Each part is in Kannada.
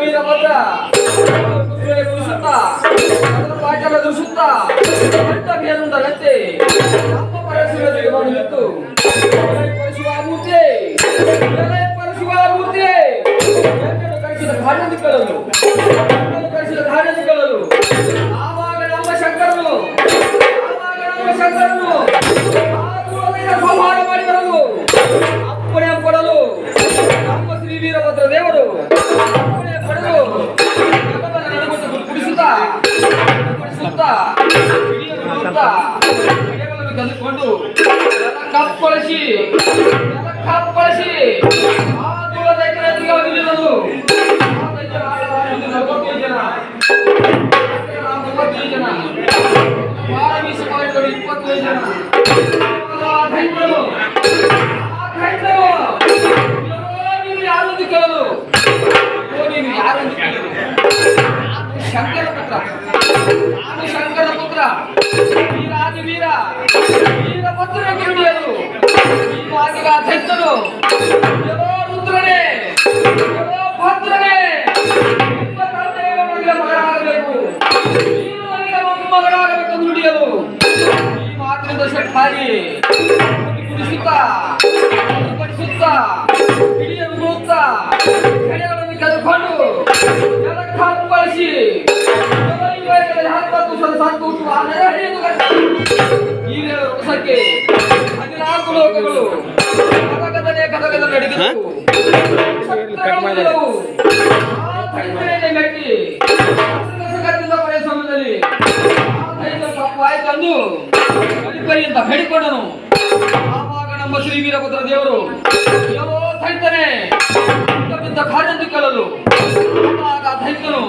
ವೀರಭದ್ರ ಕುದುರೆ ಕುಣಿಸುತ್ತ ಅದರ ಪಾಠಲ ದುಡಿಸುತ್ತ ಅಡ್ಡ ಬೇರುಂಡರಂತೆ ನಮ್ಮ ಪರಶಿವರಿಗೆ ಬಂದು ನಿಂತು ಪರಶಿವ ಮೂರ್ತಿ. ಪರಶಿವ ಮೂರ್ತಿ. ಧಾರ್ಮಿಕಳಲು ಎನ್ನನ್ನು ಕರೆಸಿದ ಧಾರ್ಮಿಕಳಲು ಆವಾಗ ನಮ್ಮ ಶಂಕರನು. ಆವಾಗ ನಮ್ಮ ದೈತ್ಯರು ಆ ದೈತ್ಯರು ಅಯ್ಯೋ, ನೀವು ಯಾರೊಂದು ಕೇಳಲು ಅಯ್ಯೋ, ನೀವು ಯಾರೊಂದು ಕೇಳಲು ನಾನು ಶಂಕರ ಪುತ್ರ ನಾನು ಶಂಕರ ಪುತ್ರ ವೀರಾದಿ ವೀರ ವೀರ ಕಿರುಡಿಯಲು ನೀನು ಆಗಿಗ ಎಲ್ಲೋ ರುದ್ರನೇ ಭದ್ರನೇ ಮಗನಾಗಬೇಕು. ನೀನು ನನಗೆ ಮಗನಾಗಬೇಕು ನುಡಿಯಲು ಈ ಮಾತಿನಿಂದ ಶೆಟ್ಟಾಗಿ ಕುಡಿಸುತ್ತಾ ಬಡಿಸುತ್ತಾ ಹಿಡಿಯಲು ಬೀಳುತ್ತಾ ಕೆಳೆಗಳನ್ನು ಕದ್ದುಕೊಂಡು ನೆಲಕ್ಕೆ ಹಾಕಿ ಹತ್ತತ್ತು ಸಲ ಸಂತು ಈ ರಸಕ್ಕೆ ಹದಿನಾಲ್ಕು ಲೋಕಗಳು ಕದಗದನೆ ಕದಗದ ನಡಿಗೆವು ಸತ್ತರವುಗಳು. ಆ ದೈತ್ಯನೇ ಮೆಟ್ಟಿ ಕಸಗಸಗದಿಂದ ಪಡೆಯ ಸಮಯದಲ್ಲಿ ಆ ದೈತ್ಯ ತಪ್ಪಾಯ್ತಂದು ಬಲಿಪರಿ ಅಂತ ಹೇಳಿಕೊಂಡನು ಆವಾಗ ನಮ್ಮ ಶ್ರೀ ವೀರಭದ್ರ ದೇವರು ಎಲ್ಲೋ ದೈತ್ಯನೇ ಬಿದ್ದ ಕಾರ್ಯಂದು ಕೇಳಲು ಆವಾಗ ದೈತ್ಯನು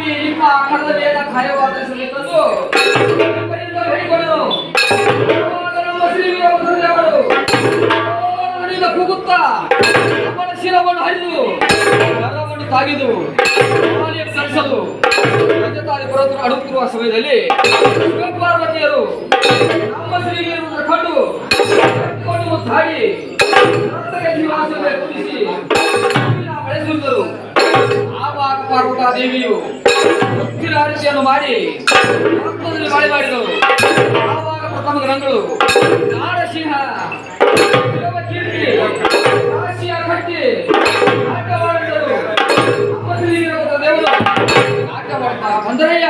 "ಏ ಸ್ವಾಮಿ ನಿಮ್ಮ ಆಕಾರದಲ್ಲಿ ಏನ ಕಾರ್ಯವಾದ ದೇವರು ಅವನಿಂದ ಕೂಗುತ್ತಾ ಅವನ ಶಿರವನ್ನು ಹರಿದು ಎಲ್ಲವನ್ನು ತಾಗಿದು ಸರಿಸಲು ರಾಜತಾಳಿ ಪುರತ್ರ ಅಡುತ್ತಿರುವ ಸಮಯದಲ್ಲಿ ಶಿವಪಾರ್ವತಿಯರು ನಮ್ಮ ಶ್ರೀಗಿರಿಯನ್ನು ಕಂಡು ಕುದಿಸಿ ಬೆಳೆಸಿರುವರು ಆವಾಗ ಪಾರ್ವತಾ ದೇವಿಯು ಅರಿಸಿಯನ್ನು ಮಾಡಿ ರಕ್ತದಲ್ಲಿ ಮಳೆ ಮಾಡಿದರು. ಆವಾಗ ಪ್ರಥಮ ಗ್ರಂಥಗಳು ನಾರಸಿಂಹ ಕೀರ್ತಿ ರಾಶಿಯ ಕಟ್ಟಿ ಮಾಡ್ತಾ ಬಂದರಯ್ಯ.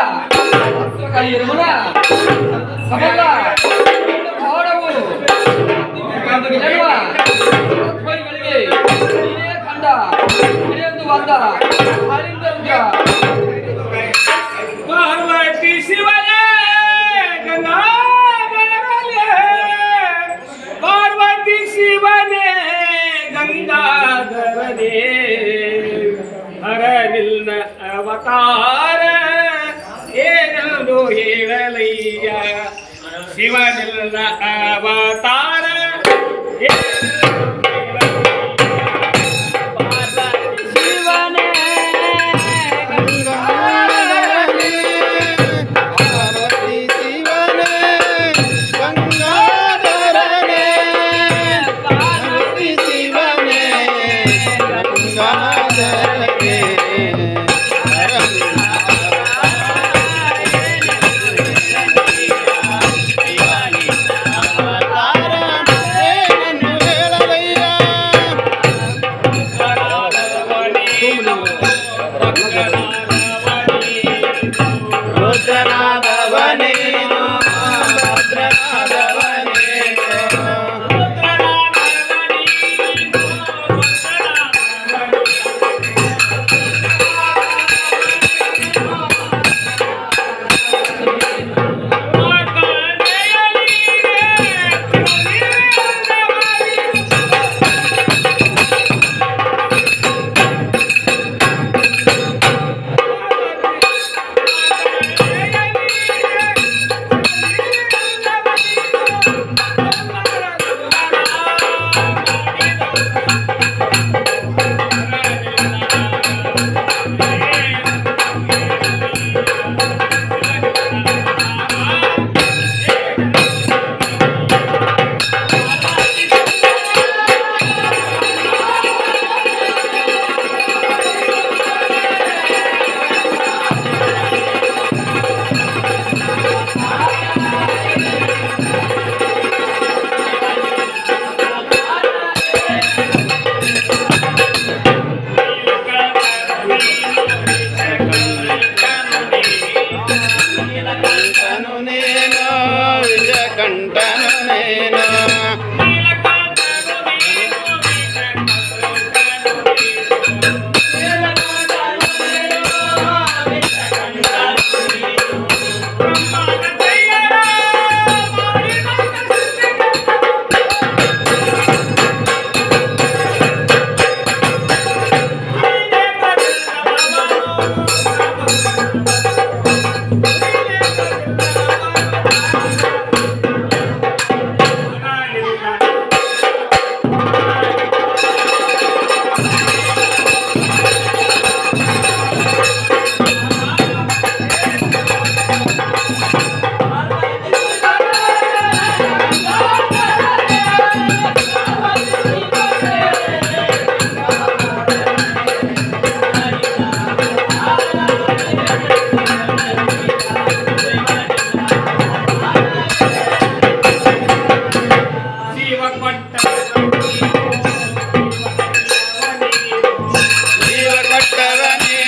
ಅವತಾರ. ಏನದು ಹೇಳಲಯ್ಯ? ಶಿವನಿಲ್ಲ ಅವತಾರ. பட்டவனே